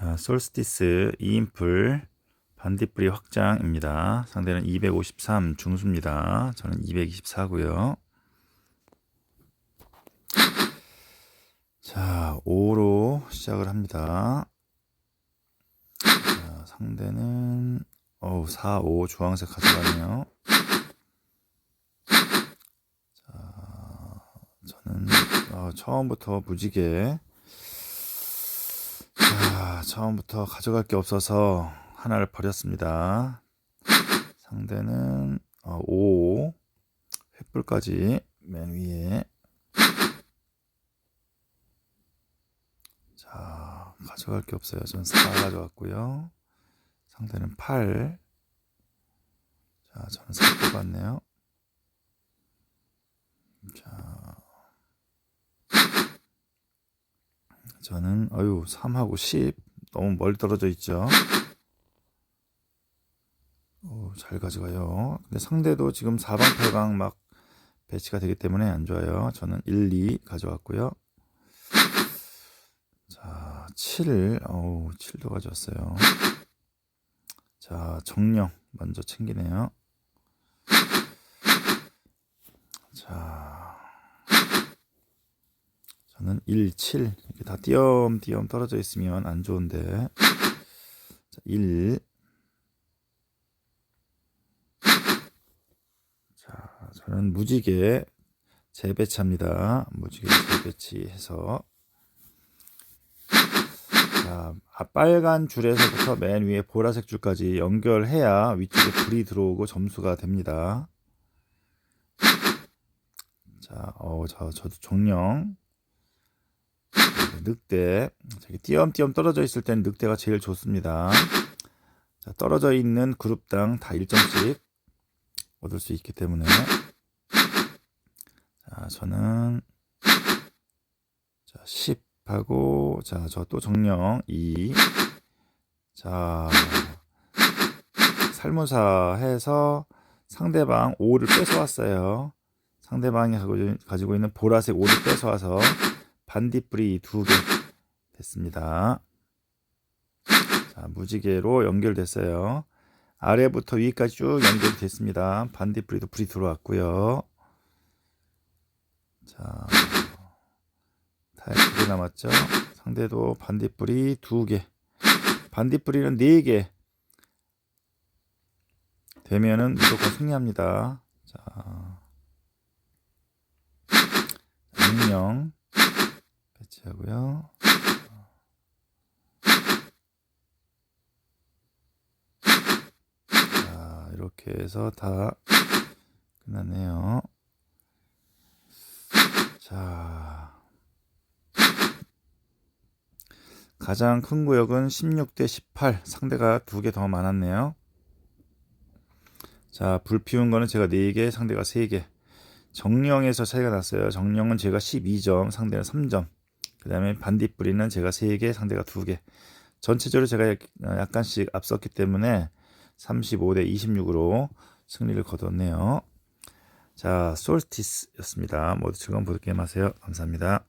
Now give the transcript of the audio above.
자, 솔스티스 2인풀 반딧불이 확장입니다. 상대는 253 중수입니다. 저는 224고요. 자, 5로 시작을 합니다. 자, 상대는 어우, 4, 5 주황색 가져가네요. 자, 저는 어, 처음부터 무지개 자, 처음부터 가져갈 게 없어서 하나를 버렸습니다. 상대는 어, 5, 횃불까지 맨 위에. 자, 가져갈 게 없어요. 전4 가져갔고요. 상대는 8. 자, 저는 4 뽑았네요. 자, 저는 어유 3하고 10 너무 멀리 떨어져 있죠. 오, 잘 가져가요. 근데 상대도 지금 4방 8방 막 배치가 되기 때문에 안 좋아요. 저는 1, 2 가져왔고요. 자, 7. 어우, 7도 가져왔어요. 자, 정령 먼저 챙기네요. 자, 저는 1, 7 이렇게 다 띄엄띄엄 떨어져 있으면 안 좋은데 자, 1 자, 저는 무지개 재배치합니다. 무지개 재배치해서 자, 아, 빨간 줄에서부터 맨 위에 보라색 줄까지 연결해야 위쪽에 불이 들어오고 점수가 됩니다. 자, 어, 저, 저도 정령 늑대 저기 띄엄띄엄 떨어져 있을 때는 늑대가 제일 좋습니다. 자, 떨어져 있는 그룹당 다 1점씩 얻을 수 있기 때문에 자, 저는 자, 10하고 자, 저 또 정령 2. 자, 살모사 해서 상대방 5를 뺏어왔어요. 상대방이 가지고 있는 보라색 5를 뺏어와서 반딧불이 두 개 됐습니다. 자, 무지개로 연결됐어요. 아래부터 위까지 쭉 연결됐습니다. 반딧불이도 불이 들어왔고요. 자, 타일 두 개 남았죠. 상대도 반딧불이 두 개. 반딧불이는 네 개. 되면은 무조건 승리합니다. 자, 익명. 배치하고요. 자, 이렇게 해서 다 끝났네요. 자, 가장 큰 구역은 16대 18. 상대가 두 개 더 많았네요. 자, 불 피운 거는 제가 4개, 상대가 3개. 정령에서 차이가 났어요. 정령은 제가 12점, 상대는 3점. 그 다음에 반딧불이는 제가 3개, 상대가 2개. 전체적으로 제가 약간씩 앞섰기 때문에 35대 26으로 승리를 거뒀네요. 자, 솔티스였습니다. 모두 즐거운 보드게임 하세요. 감사합니다.